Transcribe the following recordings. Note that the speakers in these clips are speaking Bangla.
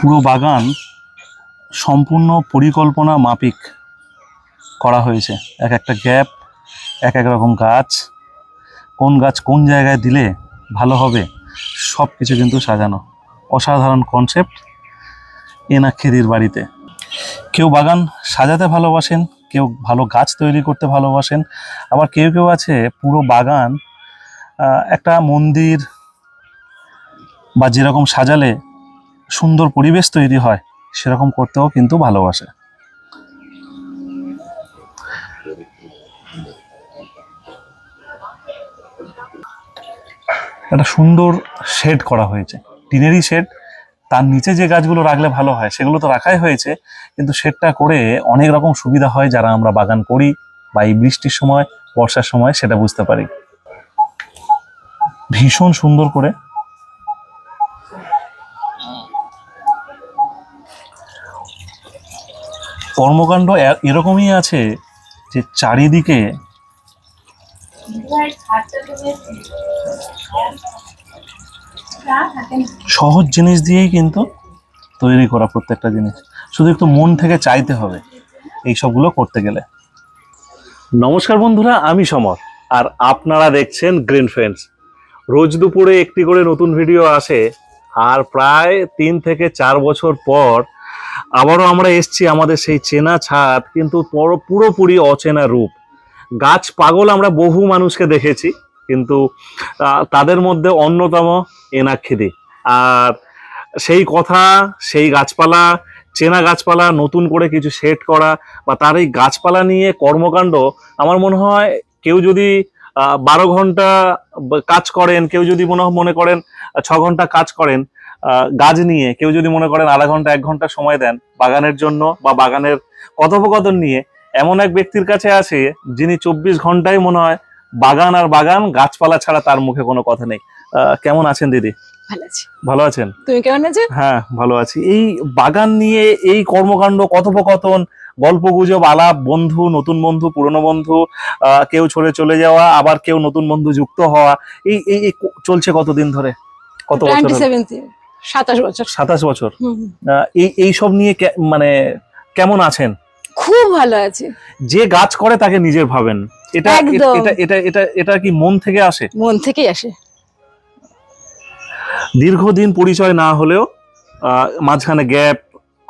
পুরো বাগান সম্পূর্ণ পরিকল্পনা মাফিক করা হয়েছে। এক একটা গ্যাপ, এক এক রকম গাছ, কোন গাছ কোন জায়গায় দিলে ভালো হবে সব কিছু কিন্তু সাজানো। অসাধারণ কনসেপ্ট এনাক্ষেদির বাড়িতে। কেউ বাগান সাজাতে ভালোবাসেন, কেউ ভালো গাছ তৈরি করতে ভালোবাসেন, আবার কেউ কেউ আছে পুরো বাগান একটা মন্দির বা যেরকম সাজালে সুন্দর পরিবেশ তৈরি হয়, সেরকম করতেও কিন্তু ভালোবাসে। একটা সুন্দর শেড করা হয়েছে। টিনেরই শেড, তার নিচে যে গাছগুলো রাখলে ভালো হয়, সেগুলো তো রাখাই হয়েছে, কিন্তু শেডটা করে অনেক রকম সুবিধা হয় যারা আমরা বাগান করি বা এই বৃষ্টির সময়, বর্ষার সময়, সেটা বুঝতে পারি। ভীষণ সুন্দর করে কর্মকাণ্ড এরকমই আছে যে চারিদিকে সহজ জিনিস দিয়েই কিন্তু তৈরি করা প্রত্যেকটা জিনিস। শুধু একটু মন থেকে চাইতে হবে এই সবগুলো করতে গেলে। নমস্কার বন্ধুরা, আমি সমর, আর আপনারা দেখছেন গ্রিন ফ্রেন্ডস রোজ দুপুরে একটি করে নতুন ভিডিও আসে, আর প্রায় তিন থেকে চার বছর পর আবারও আমরা এসছি আমাদের সেই চেনা ছাদ, কিন্তু পুরোপুরি অচেনা রূপ। গাছ পাগল আমরা বহু মানুষকে দেখেছি, কিন্তু তাদের মধ্যে অন্যতম এনাক্ষিদি। আর সেই কথা, সেই গাছপালা, চেনা গাছপালা, নতুন করে কিছু সেট করা বা তার এই গাছপালা নিয়ে কর্মকাণ্ড, আমার মনে হয় কেউ যদি বারো ঘণ্টা কাজ করেন, কেউ যদি মনে মনে করেন ছ ঘণ্টা কাজ করেন গাছ নিয়ে কেউ যদি মনে করেন আধা ঘণ্টা এক ঘণ্টা সময় দেন বাগানের জন্য বা বাগানের কথোপকথন নিয়ে এমন এক ব্যক্তির কাছে আছে যিনি চব্বিশ ঘন্টায় মনে হয় বাগান আর বাগান গাছপালা ছাড়া তার মুখে কোনো কথা নেই। কেমন আছেন দিদি? ভালো আছেন? তুমি কেমন আছো? হ্যাঁ ভালো আছি। এই বাগান নিয়ে এই কর্মকাণ্ড কথোপকথন গল্প গুজব আলাপ বন্ধু নতুন বন্ধু পুরনো বন্ধু আহ, কেউ ছড়ে চলে যাওয়া আবার কেউ নতুন বন্ধু যুক্ত হওয়া এই এই চলছে কতদিন ধরে? কত বছর সাতাশ বছর। সাতাশ বছর। এই এই সব নিয়ে মানে কেমন আছেন? খুব ভালো আছে। যে গাছ করে তাকে নিজের ভাবেন এটা। এটা এটা এটা এটা কি মন থেকে আসে? মন থেকেই আসে। দীর্ঘদিন পরিচয় না হলেও মাঝখানে গ্যাপ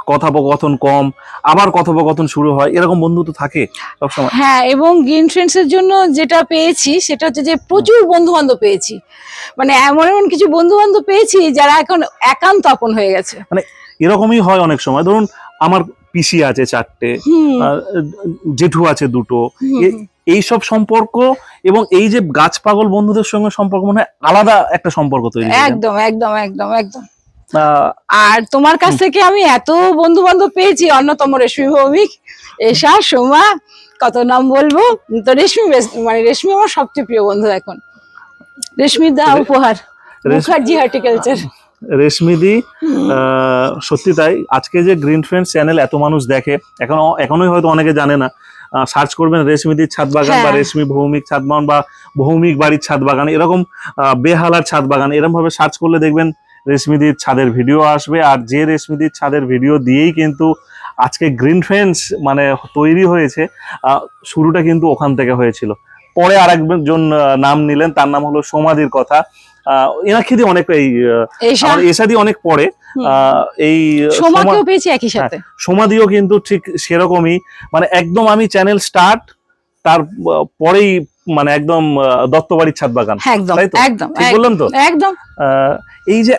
কথোপকথন কম আবার কথোপকথন শুরু হয় এরকম বন্ধু তো থাকে সবসময়। হ্যাঁ এবং গ্রিন ফ্রেন্ডস এর জন্য যেটা পেয়েছি সেটা হচ্ছে যে প্রচুর বন্ধু বান্ধব পেয়েছি। মানে এমন এমন কিছু বন্ধু বান্ধব পেয়েছি যারা এখন একান্ত আপন হয়ে গেছে। মানে এরকমই হয় অনেক সময়। ধরুন আমার পিসি আছে চারটে জেঠু আছে দুটো। হুম, এ- এই সব সম্পর্ক এবং এই যে গাছ পাগল বন্ধুদের সঙ্গে সম্পর্ক মনে হয় আলাদা একটা সম্পর্ক তৈরি একদম একদম একদম একদম। আর তোমার কাছ থেকে আমি এত বন্ধু বান্ধব পেয়েছি অন্যতম রেশমি ভৌমিক এশা সোমা কত নাম বলব? তো রেশমি মানে রেশমি আমার সবচেয়ে প্রিয় বন্ধু এখন। রেশমি দা উপহার মুখার্জি হর্টিকালচার। রেশমিদি সত্যি তাই আজকে যে গ্রিন ফ্রেন্ডস চ্যানেল এত মানুষ দেখে এখনও এখনোই হয়তো অনেকে জানে না। সার্চ করবেন রেশমিদির ছাদ বাগান বা হ্যাঁ। রেশমি ভৌমিক ছাদ বাগান বা ভৌমিক বাড়ির ছাদ বাগান এরকম বেহালার ছাদ বাগান এরকম ভাবে সার্চ করলে দেখবেন রেশমিদির ছাদের ভিডিও আসবে আর যে রেশমিদির ছাদের ভিডিও দিয়েই কিন্তু আজকে গ্রিন ফ্রেন্ডস মানে তৈরি হয়েছে শুরুটা কিন্তু ওখান থেকে হয়েছিল। পরে আরেকজন আহ, নাম নিলেন তার নাম হলো সমাধির কথা। এনাক্ষিদি অনেক এই আমার এসাদি অনেক পরে এই সোমাকেও পেয়েছি একই সাথে। সমাধিও কিন্তু ঠিক সেরকমই। মানে একদম আমি চ্যানেল স্টার্ট তার পরেই মানে একদম দত্তবাড়ির ছাদ বাগান। হ্যাঁ, একদম বললাম তো? একদম। আহ, এই যে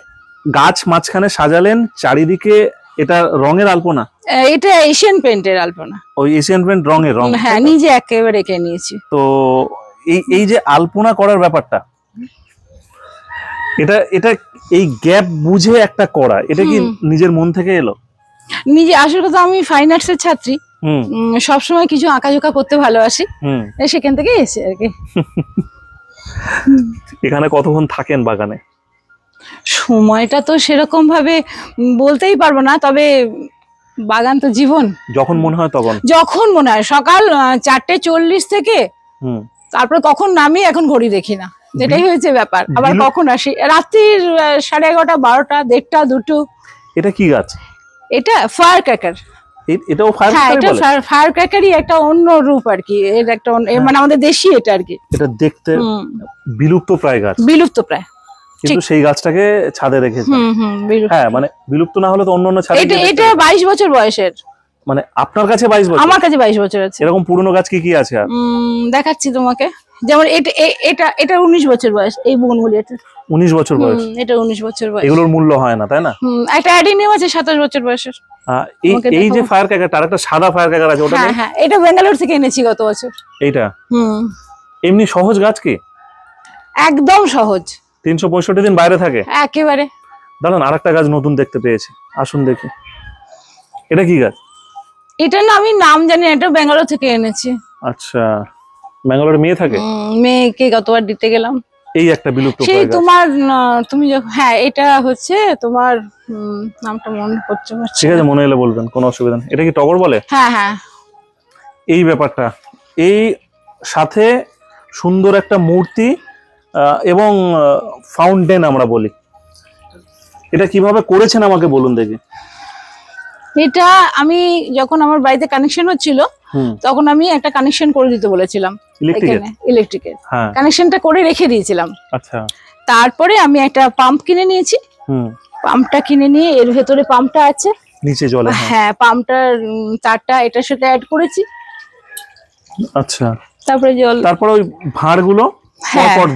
গাছ মাঝখানে সাজালেন চারিদিকে এটা রঙের আলপনা? এটা এশিয়ান পেন্টের আলপনা। ওই এশিয়ান পেন্ট রঙের রং হ্যাঁ নিজে একেবারে এঁকে নিয়েছি। তো এই এই যে আলপনা করার ব্যাপারটা এটা এটা এই গ্যাপ বুঝে একটা করা এটা কি নিজের মন থেকে এলো? নিজে আসল কথা আমি ফাইন আর্টস এর ছাত্রী। সবসময় কিছু আঁকাঝোঁকা করতে ভালোবাসি। সেখান থেকে এসে আর কি। এখানে কতক্ষণ থাকেন বাগানে? সময়টা তো সেরকম ভাবে বলতেই পারব না তবে বাগান তো জীবন। যখন মনে হয় তখন। যখন মনে হয় সকাল চারটে চল্লিশ থেকে তারপর কখন নামি এখন ঘড়ি দেখি না এটাই হয়েছে ব্যাপার। আবার কখন আসি? রাত্রির সাড়ে এগারোটা বারোটা দেড়টা দুটো। এটা কি গাছ? এটা ফায়ার ক্র্যাকার এটাও ফায়ার হ্যাঁ এটা বলে? ফায়ার ক্র্যাকারই একটা অন্য রূপ আর কি। এর একটা মানে আমাদের দেশি এটা আর কি। এটা দেখতে বিলুপ্ত প্রায় গাছ। বিলুপ্ত প্রায় কিন্তু সেই গাছটাকে ছাদে রেখেছে। হ্যাঁ মানে বিলুপ্ত না হলে তো অন্য অন্য ছাদে এটা বাইশ বছর বয়সের। মানে আপনার কাছে বাইশ বছর? আমার কাছে বাইশ বছর আছে। এরকম পুরনো গাছ কি কি আছে আর? দেখাচ্ছি তোমাকে। যেমন এটা এটা এটা উনিশ বছর বয়স এই বনগুলি এটা। উনিশ বছর বয়স। এটা উনিশ বছর বয়স। এগুলোর মূল্য হয় না তাই না? একটা অ্যাডিনিয়াম আছে সাতাশ বছর বয়সের। এই যে ফায়ার ক্যাকার তার একটা সাদা ফায়ার ক্যাকার আছে ওটা হ্যাঁ হ্যাঁ এটা বেঙ্গালোর থেকে এনেছি গত বছর। এইটা? হুম। এমনি সহজ গাছ কি? একদম সহজ। তিনশো পঁয়ষট্টি দিন বাইরে থাকে? একেবারে। দাঁড়ান আর একটা গাছ নতুন দেখতে পেয়েছি। আসুন দেখি। এটা কি গাছ? এটা না আমি নাম জানি এটা ব্যাঙ্গালোর থেকে এনেছি। আচ্ছা ব্যাঙ্গালোরে মেয়ে থাকে? মেয়েকে গতবার দিতে গেলাম। এই একটা বিলুপ্ত সেই তোমার তুমি যখন হ্যাঁ এটা হচ্ছে তোমার নামটা মনে পড়ছে ঠিক আছে মনে এলে বলবেন কোনো অসুবিধা নেই। এটা কি টগর বলে? হ্যাঁ হ্যাঁ। এই ব্যাপারটা। এই সাথে সুন্দর একটা মূর্তি এবং ফাউন্টেন আমরা বলি। এটা কীভাবে করেছেন আমাকে বলুন দেখি। এটা আমি যখন আমার বাড়িতে কানেকশন হচ্ছিল তখন আমি একটা কানেকশন করে দিতে বলেছিলাম। ইলেকট্রিকের ইলেকট্রিকের হ্যাঁ। কানেকশনটা করে রেখে দিয়েছিলাম। আচ্ছা। তারপরে আমি একটা পাম্প কিনে নিয়েছি। পাম্পটা কিনে নিয়ে এর ভেতরে পাম্পটা আছে। নিচে জলে হ্যাঁ। হ্যাঁ পাম্পটার তারটা এটার সাথে অ্যাড করেছি। আচ্ছা। তারপরে জল তারপর ওই ভাঁড়গুলো? হ্যাঁ।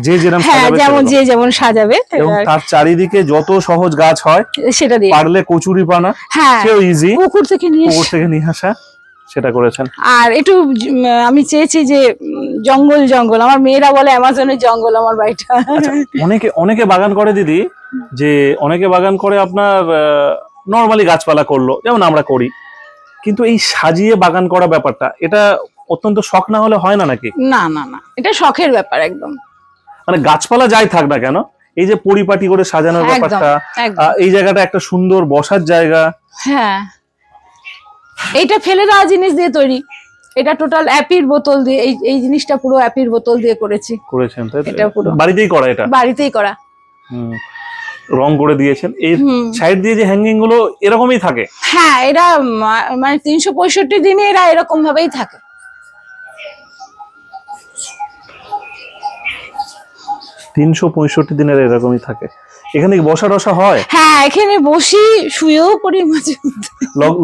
যে যেরকম হ্যাঁ সাজাবে যেমন যে যেমন সাজাবে এবং তার চারিদিকে যত সহজ গাছ হয় সেটা দিয়ে। পারলে কচুরি পানা হ্যাঁ সেও ইজি পুকুর থেকে নিয়ে পুকুর থেকে নিয়ে আসা সেটা করেছেন। আর একটু আমি চেয়েছি যে জঙ্গল জঙ্গল। আমার মেয়েরা বলে অ্যামাজনের জঙ্গল আমার বাড়িটা। আচ্ছা অনেকে অনেকে বাগান করে দিদি যে অনেকে বাগান করে আপনার নর্মালি গাছপালা করল যেমন আমরা করি। কিন্তু এই সাজিয়ে বাগান করা ব্যাপারটা এটা অত্যন্ত শখ না হলে হয় না নাকি? না না না। এটা শখের ব্যাপার একদম। মানে গাছপালা যাই থাক না কেন এই যে পরিপাটি করে সাজানোর ব্যাপারটা এই জায়গাটা একটা সুন্দর বসার জায়গা। হ্যাঁ। এইটা ফেলে দেওয়া জিনিস দিয়ে তৈরি। এটা টোটাল অ্যাপির বোতল দিয়ে এই এই জিনিসটা পুরো অ্যাপির বোতল দিয়ে করেছি। করেছেন তাই তো? এটা পুরো। বাড়িতেই করা এটা? বাড়িতেই করা। হুম। রং করে দিয়েছেন। এই সাইড দিয়ে যে হ্যাঙ্গিংগুলো এরকমই থাকে? হ্যাঁ এরা মানে তিনশো পঁয়ষট্টি দিনে এরা এরকম ভাবেই থাকে। তিনশো পঁয়ষট্টি দিনের এরকমই থাকে। এখানে বসা টসা হয়? হ্যাঁ এখানে বসি শুয়েও পড়ি মাঝে।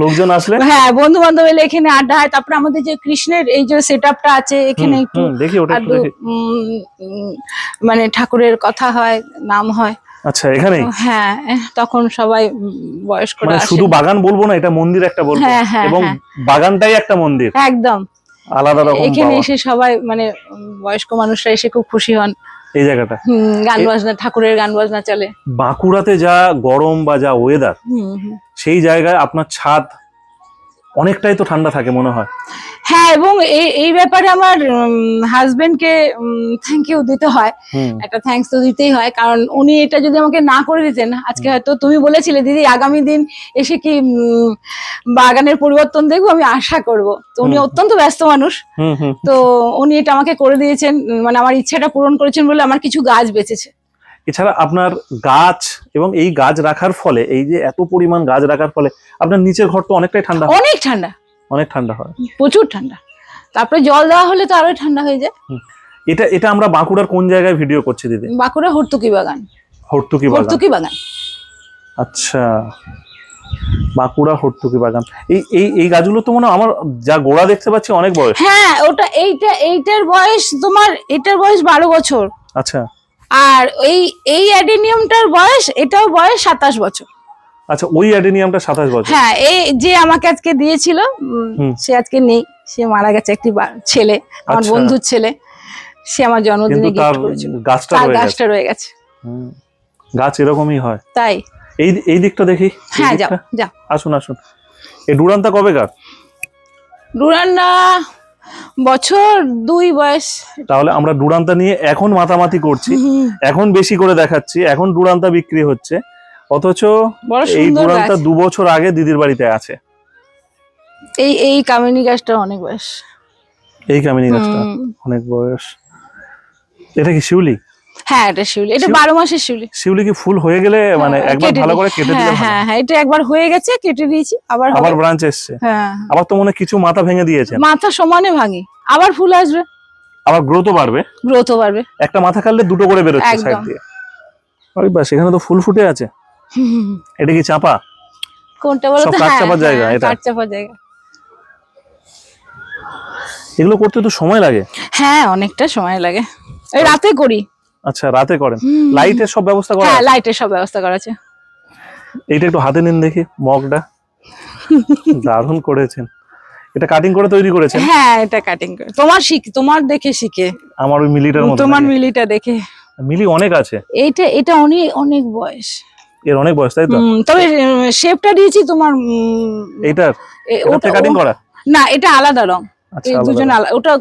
লোকজন আসলে? হ্যাঁ বন্ধু বান্ধব এলে এখানে আড্ডা হয়। তারপরে আমাদের যে কৃষ্ণের এই যে সেট আপটা আছে এখানে একটু দেখি ওটা মানে ঠাকুরের কথা হয় নাম হয়। আচ্ছা এখানে? হ্যাঁ তখন সবাই বয়স্করা মানে শুধু বাগান বলব না এটা মন্দির একটা বলব। হ্যাঁ, হ্যাঁ, এবং হ্যাঁ। বাগানটাই একটা মন্দির। একদম। আলাদা রকম এখানে এসে সবাই মানে বয়স্ক মানুষরা এসে খুব খুশি হন। এই জায়গাটা? গান বাজনা ঠাকুরের গান বাজনা চলে। বাঁকুড়াতে যা গরম বা যা ওয়েদার। সেই জায়গায় আপনার ছাদ অনেকটাই তো ঠান্ডা থাকে মনে হয়। হ্যাঁ এবং এই এই ব্যাপারে আমার হাজবেন্ডকে থ্যাংক ইউ দিতে হয়। একটা থ্যাঙ্কস তো দিতেই হয় কারণ উনি এটা যদি আমাকে না করে দিতেন আজকে হয়তো তুমি বলেছিলে দিদি আগামী দিন এসে কি বাগানের পরিবর্তন দেখব? আমি আশা করব। তো উনি অত্যন্ত ব্যস্ত মানুষ। তো উনি এটা আমাকে করে দিয়েছেন মানে আমার ইচ্ছাটা পূরণ করেছেন বলে আমার কিছু গাছ বেঁচেছে। এছাড়া আপনার গাছ এবং এই গাছ রাখার ফলে এই যে এত পরিমাণ গাছ রাখার ফলে আপনার নিচের ঘর তো অনেকটাই ঠান্ডা অনেক ঠান্ডা। অনেক ঠান্ডা হয়। প্রচুর ঠান্ডা। তারপরে জল দেওয়া হলে তো আরও ঠান্ডা হয়ে যায়। এটা এটা আমরা বাঁকুড়ার কোন জায়গায় ভিডিও করছি দিদি? বাঁকুড়া হর্তুকি বাগান। হর্তুকি বাগান। হর্তুকি বাগান। আচ্ছা। বাঁকুড়া হর্তুকি বাগান। এই এই এই গাছগুলো তো মনে হয় আমার যা গোড়া দেখতে পাচ্ছি অনেক বয়স। হ্যাঁ ওটা এইটা এইটার বয়স তোমার এটার বয়স বারো বছর। আচ্ছা। আর এই এই অ্যাডেনিয়ামটার বয়স এটাও বয়স সাতাশ বছর। আচ্ছা ওই অ্যাডেনিয়ামটা সাতাশ বছর? হ্যাঁ এই যে আমাকে আজকে দিয়েছিল সে আজকে নেই সে মারা গেছে একটি ছেলে আমার আচ্ছা। বন্ধুর ছেলে। সে আমার জন্মদিনে গিফট করেছিল। গাছটা রয়ে গেছে। গাছটা রয়ে গেছে। গাছ এরকমই হয়। তাই। এই এই দিকটা দেখি হ্যাঁ যাও। যাও। আসুন আসুন। এই ডুরান্তা কবে গাছ? ডুরান্ডা বছর দুই বয়স। তাহলে আমরা ডুরান্তা নিয়ে এখন মাতামাতি করছি। এখন বেশি করে দেখাচ্ছি। এখন ডুরান্তা বিক্রি হচ্ছে। অথচ এই ডুরান্তা দু বছর আগে দিদির বাড়িতে আছে। এই এই কামিনী গাছটা অনেক বয়স। এই কামিনী গাছটা অনেক বয়স। এটা কি শিউলি? হ্যাঁ এটা শিউলি। এটা বারো মাসের শিউলি। শিউলি কি ফুল হয়ে গেলে মানে হ্যাঁ, একবার ভালো করে কেটে হ্যাঁ দিলে হ্যাঁ হ্যাঁ এটা একবার হয়ে গেছে কেটে দিয়েছি আবার আবার ব্রাঞ্চ এসছে। হ্যাঁ। আবার তো মনে হয় কিছু মাথা ভেঙে দিয়েছেন মাথা সমানে ভাঙি। আবার ফুল আসবে। আবার গ্রোথও বাড়বে। গ্রোথও বাড়বে। একটা মাথা কাটলে দুটো করে বেরোচ্ছে। সাইড দিয়ে। আরে বাস এখানে তো ফুল ফুটে আছে। এটা কি চাপা? কোনটা বলো তো? হ্যাঁ চাপার জায়গা, হ্যাঁ, এটা। কাঠ চাপার জায়গা। এগুলো করতে তো সময় লাগে। হ্যাঁ অনেকটা সময় লাগে। এই রাতে করি। আচ্ছা রাতে করেন? লাইটের সব ব্যবস্থা করা হ্যাঁ? লাইটের সব ব্যবস্থা করা আছে। এইটা একটু হাতে নিন দেখি মগটা। দারুণ করেছেন। এটা কাটিং করে তৈরি করেছেন? হ্যাঁ এটা কাটিং করে। তোমার শিখ তোমার দেখে শিখে। আমার ওই মিলিটার মতো তোমার মিলিটা দেখে। মিলি অনেক আছে। এইটা এটা অনেক অনেক বয়স। এর অনেক বয়স তাই তো? তবে শেপটা দিয়েছি তোমার এইটার? ওটা কাটিং করা? না এটা আলাদা রং। আচ্ছা দুজন আলাদা ওটা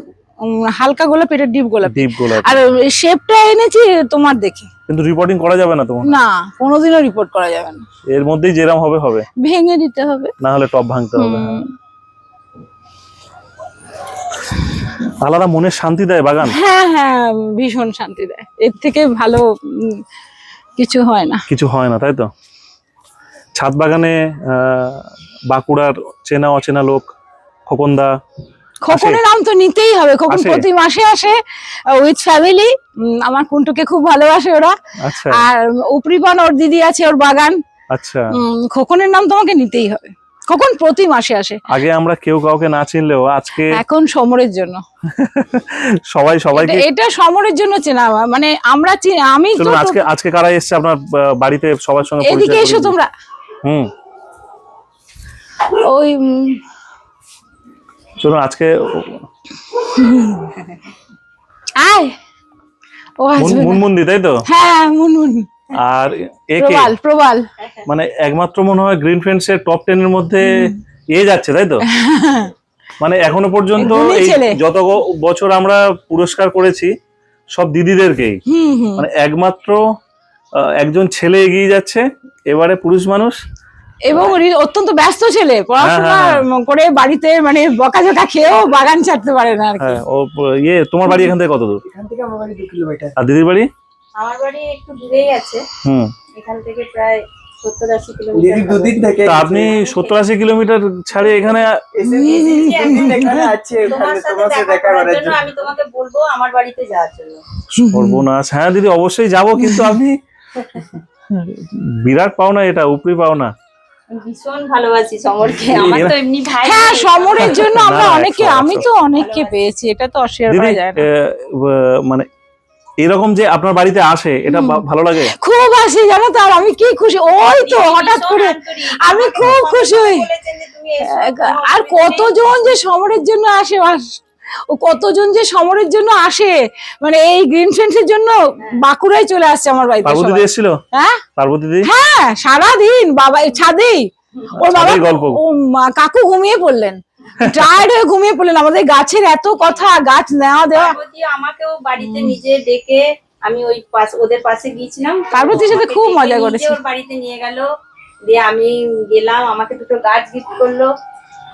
হালকা গোলাপ এটা ডিপ গোলাপ। ডিপ গোলাপ। আর শেপটা এনেছি তোমার দেখে। কিন্তু রিপোর্টিং করা যাবে না তোমার? না কোনোদিনও রিপোর্ট করা যাবে না। এর মধ্যেই যেরাম হবে হবে। ভেঙে দিতে হবে। না হলে টপ ভাঙতে হবে। আলাদা মনের শান্তি দেয় বাগান? হ্যাঁ হ্যাঁ ভীষণ শান্তি দেয়। এর থেকে ভালো কিছু হয় না। কিছু হয় না তাই তো? ছাদ বাগানে বাঁকুড়ার চেনা অচেনা লোক খোকনদা খোকনের নাম তো নিতেই হবে খোকন প্রতি মাসে আসে উইথ ফ্যামিলি আমার কুন্টুকে খুব ভালোবাসে ওরা। আচ্ছা। আর উপরিপান ওর দিদি আছে ওর বাগান। আচ্ছা। খোকনের নাম তোমাকে নিতেই হবে। খোকন প্রতি মাসে আসে। আগে আমরা কেউ কাউকে না চিনলেও আজকে এখন সমরের জন্য। সবাই সবাইকে এটা- সমরের জন্য চেনা মানে আমরা আমি তো আজকে আজকে কারা এসছে আপনার বাড়িতে সবার সঙ্গে এদিকে এসো তোমরা। হুম। ওই চলুন আজকে আয়। ও মুন-। মুনমুন্দি তাই তো? হ্যাঁ মুনমুন। আর একে প্রবাল প্রবাল। মানে একমাত্র মনে হয় গ্রিন ফ্রেন্ডস এর টপ টেন এর মধ্যে এ যাচ্ছে তাই তো? মানে এখনও পর্যন্ত এই যত বছর আমরা পুরস্কার করেছি সব দিদিদেরকেই। মানে একমাত্র একজন ছেলে এগিয়ে যাচ্ছে এবারে পুরুষ মানুষ এবং রি- অত্যন্ত ব্যস্ত ছেলে পড়াশোনা হ্যাঁ, করে বাড়িতে মানে বকা বকাঝকা খেয়েও বাগান ছাড়তে পারে না আর কি। হ্যাঁ ও ইয়ে তোমার বাড়ি এখান থেকে কত দূর? এখান থেকে আমার বাড়ি দু কিলোমিটার। আর দিদির বাড়ি? আমার বাড়ি একটু দূরেই আছে। হুম। এখান থেকে প্রায় সত্তর আশি দিদি কিলোমিটার দুদিন থেকে তা আপনি সত্তর আশি কিলোমিটার ছাড়ে এখানে সর্বনাশ। হ্যাঁ দিদি অবশ্যই যাব কিন্তু আপনি বিরাট পাওনা এটা উপরি পাওনা। ভীষণ ভালোবাসি সমরকে। আমার তো এমনি ভাই হ্যাঁ সমরের জন্য আমরা অনেকে আমি তো অনেককে পেয়েছি এটা তো অস্বীকার করা যায় না। মানে এরকম যে আপনার বাড়িতে আসে এটা ভালো লাগে? খুব হাসি জানো তো আর আমি কি খুশি? ওই তো হঠাৎ করে আমি খুব খুশি হই। আর কতজন যে সমরের জন্য আসে আস- ও কতজন যে সমরের জন্য আসে? মানে এই গ্রিন ফ্রেন্ডস এর জন্য বাঁকুড়ায় চলে আসছে আমার বাড়িতে পার্বতী দিদি এসেছিল? হ্যাঁ? পার্বতী দিদি হ্যাঁ সারাদিন বাবা এই ছাদেই। ওর বাবা গল্প। ও মা- কাকু ঘুমিয়ে পড়লেন। টায়ার্ড হয়ে ঘুমিয়ে পড়লেন। আমাদের গাছের এত কথা গাছ নেওয়া দেওয়া। পার্বতী আমাকেও বাড়িতে নিজে ডেকে আমি ওই পাশ ওদের পাশে গিয়েছিলাম। পার্বতীর সাথে খুব মজা করেছি। ওর বাড়িতে নিয়ে গেল। দিয়ে আমি গেলাম আমাকে দুটো গাছ গিফট করল।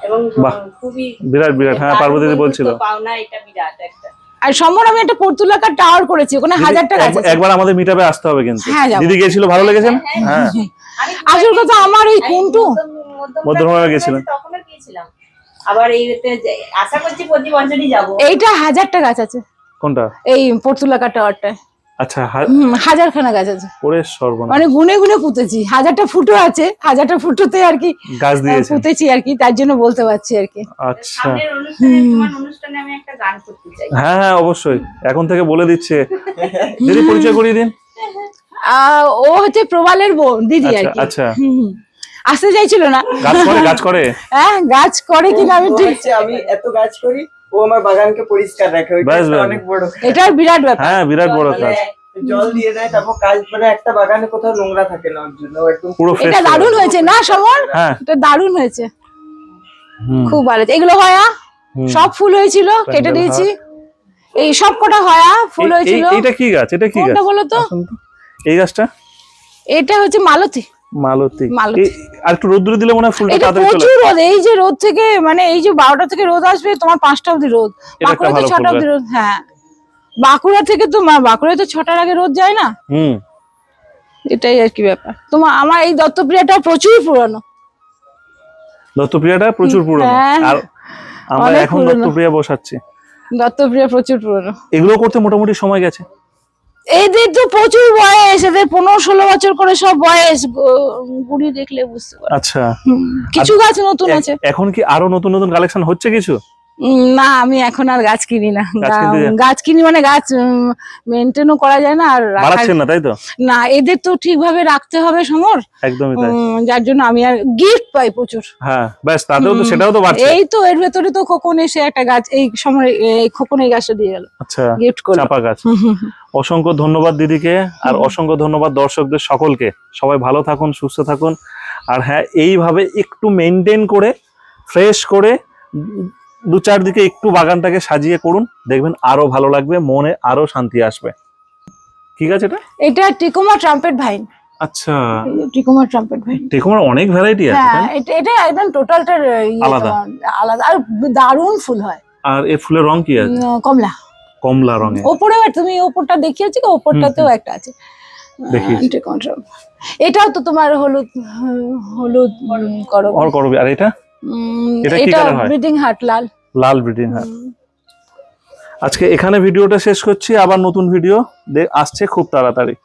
এবং বাহ। খুবই বিরাট বিরাট। হ্যাঁ দারুণ পার্বতী বলছিল। পাওনা এটা বিরাট একটা। আর সমর আমি একটা পর্তুলাকার টাওয়ার করেছি ওখানে গাছ এক- আছে। একবার আমাদের আসতে হবে কিন্তু। হ্যাঁ, দিদি গিয়েছিল ভালো লেগেছে হ্যাঁ আসল কথা আমার কুন্টু। গিয়েছিলাম। আবার এই আশা করছি প্রতি বছরই যাব। এইটা হাজারটা গাছ আছে। কোনটা? এই পর্তুলাকার টাওয়ারটায় আচ্ছা হা- হুম, হাজারখানা গাছ আছে। ওরে সর্বনাশ। মানে গুনে গুনে পুঁতেছি। হাজারটা ফুটো আছে হাজারটা ফুটোতে আর কি গাছ দিয়েছে পুঁতেছি আর কি তার জন্য বলতে পারছি আর কি। আচ্ছা। অনুষ্ঠানে আমি একটা গান করতে চাই। হ্যাঁ হ্যাঁ অবশ্যই। এখন থেকে বলে দিচ্ছে। দিদি পরিচয় করিয়ে দিন। আহ, ও হচ্ছে প্রবালের বোন দিদি আর আচ্ছা কি। আচ্ছা। হুম, হুম। আসতে চাইছিল না। গাছ করে গাছ করে? হ্যাঁ গাছ করে কিনা আমি ঠিক আমি এত গাছ করি ও আমার বাগানকে পরিষ্কার রাখে। অনেক বড়। এটার বিরাট ব্যাপার। হ্যাঁ বিরাট বড় কাজ। জল দিয়ে দেয় তারপর কাজ মানে একটা বাগানে কোথাও নোংরা থাকে না ওর জন্য একদম পুরো এটা দারুণ হয়েছে না সমর হ্যাঁ। এটা দারুণ হয়েছে। খুব ভালো এগুলো হয়া সব ফুল হয়েছিল? কেটে দিয়েছি? এই সব কটা হয়া ফুল হয়েছিল? এইটা কি গাছ? এটা কি গাছ? কোনটা বলো তো। এই গাছটা? এটা হচ্ছে মালতী। মালতী। আর একটু রোদ্দুরে দিলে মনে হয় ফুলটা তাড়াতাড়ি চলে প্রচুর রোদ এই যে রোদ থেকে মানে এই যে বারোটা থেকে রোদ আসবে তোমার পাঁচটা অব্দি রোদ। বাঁকুড়াতে ভালো ছটা ফুল রোদ হ্যাঁ। বাঁকুড়া থেকে তো বাঁকুড়ায় তো ছটার আগে রোদ যায় না? হুম। এটাই আর কি ব্যাপার। তোমার আমার এই দত্তপ্রিয়াটা প্রচুর পুরানো। দত্তপ্রিয়াটা প্রচুর পুরনো। হ্যাঁ। আর আমরা এখন দত্তপ্রিয়া বসাচ্ছি। দত্তপ্রিয়া প্রচুর পুরনো। এগুলো করতে মোটামুটি সময় গেছে। এদের তো প্রচুর বয়স এদের পনেরো ষোলো বছর করে সব বয়স গুড়ি দেখলে বুঝতে পারো। আচ্ছা। কিছু গাছ নতুন আছে। এখন কি আরও নতুন নতুন কালেকশন হচ্ছে কিছু? না আমি এখন আর গাছ কিনি না। গাছ কিনি মানে গাছ মেনটেনও করা যায় না আর বাড়াচ্ছেন না তাই তো? না এদের তো ঠিকভাবে রাখতে হবে সমর। একদমই তাই। যার জন্য আমি আর গিফট পাই প্রচুর। হ্যাঁ ব্যাস তাতেও তো সেটাও তো বাড়ছে। এই তো এর ভেতরে তো খোকন এসে একটা গাছ এই সময় এই খোকন এই গাছটা দিয়ে গেল। আচ্ছা গিফট করল। চাপা গাছ। অসংখ্য ধন্যবাদ দিদিকে আর অসংখ্য ধন্যবাদ দর্শকদের সকলকে। সবাই ভালো থাকুন সুস্থ থাকুন। আর হ্যাঁ এইভাবে একটু মেনটেন করে ফ্রেশ করে দু চারদিকে একটু বাগানটাকে সাজিয়ে করুন দেখবেন আরও ভালো লাগবে মনে আরও শান্তি আসবে। ঠিক আছে এটা? এটা টিকোমা ট্রাম্পেট ভাইন। আচ্ছা। Tecoma trumpet vine. টেকুমার অনেক ভ্যারাইটি আছে হ্যাঁ? এটা এটা একদম টোটালটার আলাদা। আলাদা। আর দারুণ ফুল হয়। আর এই ফুলের রং কি আছে? কমলা। কমলা রঙের ওপরেও তুমি ওপরটা দেখিয়েছি কি? ওপরটাতেও একটা আছে। দেখিয়েছি। এটাও তো তোমার হলুদ হলুদ করবি। আর এটা? এটা? ব্রিডিং লাল। লাল ব্রিডিং আজকে এখানে ভিডিওটা শেষ করছি আবার নতুন ভিডিও আসছে খুব তাড়াতাড়ি।